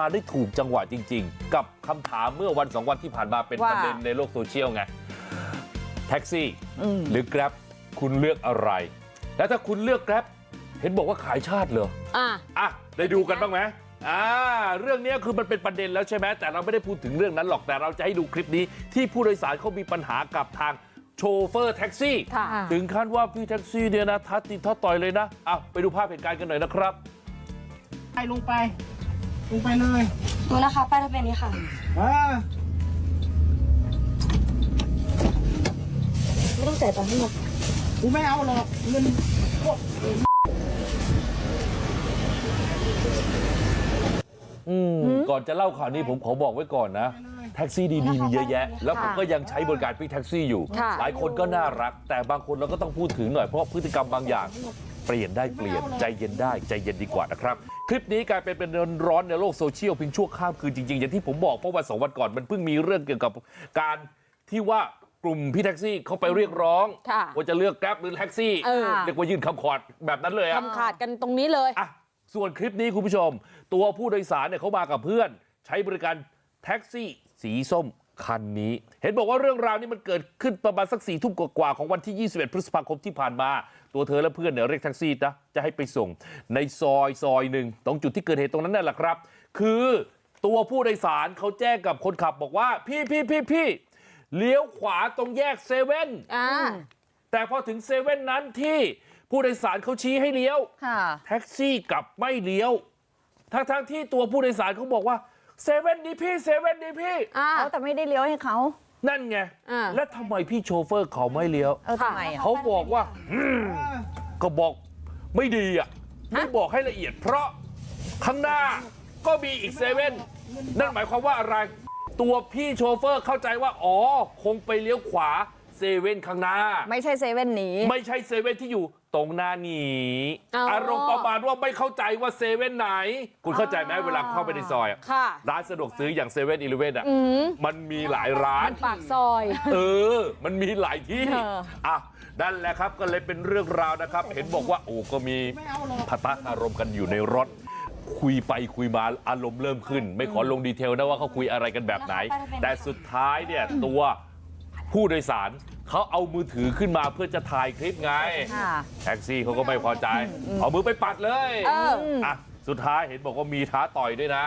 มาได้ถูกจังหวะจริง ๆ กับคำถามเมื่อวันสองวันที่ผ่านมาเป็นว่าประเด็นในโลกโซเชียลไงแท็กซี่อืมหรือ Grab คุณเลือกอะไร แล้วถ้าคุณเลือก Grab เห็นบอกว่าขายชาติเหรออะอะได้ดูกันบ้างไหมอ่าเรื่องนี้คือมันเป็นประเด็นแล้วใช่ไหมแต่เราไม่ได้พูดถึงเรื่องนั้นหรอกแต่เราจะให้ดูคลิปนี้ ที่ผู้โดยสารเขามีปัญหากับทางโชเฟอร์แท็กซี่ค่ะถึงขั้นว่าพี่แท็กซี่เนี่ยนะทัดติดทัดต่อยเลยนะอะไปดูภาพเหตุการณ์กันหน่อยนะครับไปลงไป ลงไปเลยดูนะคะป้ายทะเบียนนี้ค่ะ อ่าไม่ต้องจ่ายตังค์ให้หมดกูไม่เอาหรอกเงินพวกอืมก่อนจะเล่าข่าวนี้ผมขอบอกไว้ก่อนนะ แท็กซี่ดีๆมีเยอะแยะ แล้วผมก็ยังใช้บริการพี่แท็กซี่อยู่ค่ะหลายคนก็น่ารัก แต่บางคนเราก็ต้องพูดถึงหน่อยเพราะพฤติกรรมบางอย่าง เปลี่ยนได้เปลี่ยนใจเย็นได้ใจเย็นดีกว่านะครับ คลิปนี้กลายเป็นประเด็นร้อนในโลกโซเชียลเพียงชั่วข้ามคืนจริงๆ อย่างที่ผมบอกเพราะวันสองวันก่อนมันเพิ่งมีเรื่องเกี่ยวกับการที่ว่ากลุ่มพี่แท็กซี่เขาไปเรียกร้องค่ะว่าจะเลือกแกร็บหรือแท็กซี่เออเรียกว่ายื่นคำขอดแบบนั้นเลยอะทำขาดกันตรงนี้เลยอะส่วนคลิปนี้คุณผู้ชม ตัวผู้โดยสารเนี่ยเขามากับเพื่อน ใช้บริการแท็กซี่สีส้ม คันนี้ เห็นบอกว่าเรื่องราวนี้มันเกิดขึ้นประมาณสักสี่ทุ่มกว่าๆของวันที่ 21 พฤษภาคมที่ผ่านมา ตัวเธอและเพื่อนเนี่ยเรียกแท็กซี่นะจะให้ไปส่งในซอยซอยหนึ่งตรงจุดที่เกิดเหตุตรงนั้นนั่นแหละครับ คือตัวผู้โดยสารเขาแจ้งกับคนขับบอกว่า พี่พี่พี่พี่เลี้ยวขวาตรงแยกเซเว่นอ่าแต่พอถึงเซเว่นนั้นที่ผู้โดยสารเขาชี้ให้เลี้ยวค่ะแท็กซี่กลับไม่เลี้ยวทั้งทั้งๆที่ตัวผู้โดยสารเขาบอกว่า เซเว่นนี้พี่เซเว่นนี้พี่อ่าเขาแต่ไม่ได้เลี้ยวให้เขานั่นไง อ่า แล้วทำไมพี่โชเฟอร์เขาไม่เลี้ยว เออทำไมอะ เขาบอกว่าอืมก็บอกไม่ดีอะ ไม่บอกให้ละเอียด เพราะข้างหน้าก็มีอีกเซเว่นนั่นหมายความว่าอะไร ตัวพี่โชเฟอร์เข้าใจว่า อ๋อ คงไปเลี้ยวขวาเซเว่นข้างหน้า ไม่ใช่เซเว่นหนีไม่ใช่เซเว่นที่อยู่ตรงหน้าหนีอ๋อออารมณ์ประมาณว่าไม่เข้าใจว่าเซเว่นไหน คุณเข้าใจไหมเวลาเข้าไปในซอยอะค่ะร้านสะดวกซื้ออย่างเซเว่นอีเลเว่นอะมันมีหลายร้านปากซอย เออ มันมีหลายที่เอออะนั่นแหละครับก็เลยเป็นเรื่องราวนะครับ เห็นบอกว่าโอ้ก็มีพะทะอารมณ์กันอยู่ในรถคุยไปคุยมาอารมณ์เริ่มขึ้น ไม่ขอลงดีเทลนะว่าเขาคุยอะไรกันแบบไหน แต่สุดท้ายเนี่ยตัวผู้โดยสาร เขาเอามือถือขึ้นมาเพื่อจะถ่ายคลิปไงค่ะแท็กซี่เขาก็ไม่พอใจ เอามือไปปัดเลยเอออะสุดท้ายเห็นบอกว่ามีท้าต่อยด้วยนะ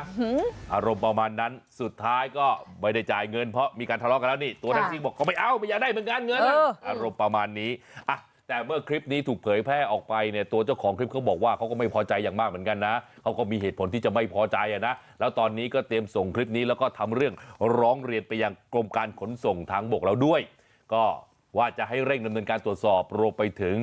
อารมณ์ประมาณนั้นสุดท้ายก็ไม่ได้จ่ายเงินเพราะมีการทะเลาะกันแล้วนี่ตัวค่ะแท็กซี่บอกก็ไม่เอาไม่อยากได้เหมือนกันเงินเอนะออารมณ์ประมาณนี้อะแต่เมื่อคลิปนี้ถูกเผยแพร่ออกไปเนี่ยตัวเจ้าของคลิปเขาบอกว่าเขาก็ไม่พอใจอย่างมากเหมือนกันนะเขาก็มีเหตุผลที่จะไม่พอใจอะนะแล้วตอนนี้ก็เตรียมส่งคลิปนี้แล้วก็ทำเรื่องร้องเรียนไปยังกรมการขนส่งทางบกแล้วด้วย ก็ ว่าจะให้เร่งดำเนินการตรวจสอบรวมไปถึง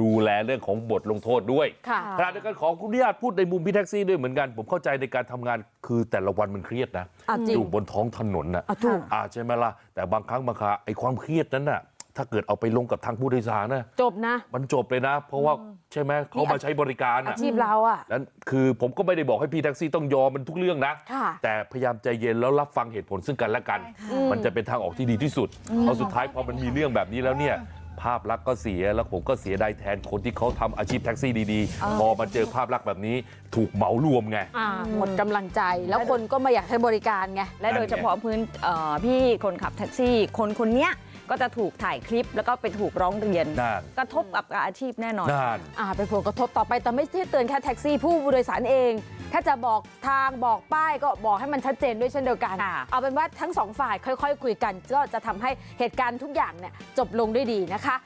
ดูแลเรื่องของบทลงโทษด้วยค่ะขณะเดียวกันขออนุญาตพูดในมุมพี่แท็กซี่ด้วยเหมือนกัน ผมเข้าใจในการทำงานคือแต่ละวันมันเครียดนะอะจริงอยู่บนท้องถนนน่ะอะถูกอ่าใช่ไหมล่ะแต่บางครั้งบางคราไอ้ความเครียดนั้นน่ะ ถ้าเกิดเอาไปลงกับทางผู้โดยสารนะจบนะมันจบเลยนะ เพราะว่าใช่ไหมเขามาใช้บริการอาน่ะชีพเราอะนั้นคือผมก็ไม่ได้บอกให้พี่แท็กซี่ต้องยอมมันทุกเรื่องนะค่ะแต่พยายามใจเย็นแล้วรับฟังเหตุผลซึ่งกันและกัน มันจะเป็นทางออกที่ดีที่สุดเพราะสุดท้ายพอมันมีเรื่องแบบนี้แล้วเนี่ยภาพลักษณ์ก็เสียแล้วผมก็เสียดายแทนคนที่เขาทำอาชีพแท็กซี่ดีๆ พอมาเจอภาพลักษณ์แบบนี้ถูกเหมารวมไงอ่าหมดกำลังใจแล้วคนก็ไม่อยากใช้บริการไงและโดยเฉพาะพื้นเอ่อพี่คนขับแท็กซี่ คนคนเนี้ย ก็จะถูกถ่ายคลิปแล้วก็ไปถูกร้องเรียน นั่น กระทบกับอาชีพแน่นอน นั่น อ่าเป็นผลกระทบต่อไปแต่ไม่ใช่เตือนแค่แท็กซี่ผู้โดยสารเอง ถ้าจะบอกทางบอกป้ายก็บอกให้มันชัดเจนด้วยเช่นเดียวกัน ค่ะ เอาเป็นว่าทั้งสองฝ่ายค่อย ๆ คุยกัน ก็จะทำให้เหตุการณ์ทุกอย่างเนี่ยจบลงด้วยดีนะคะ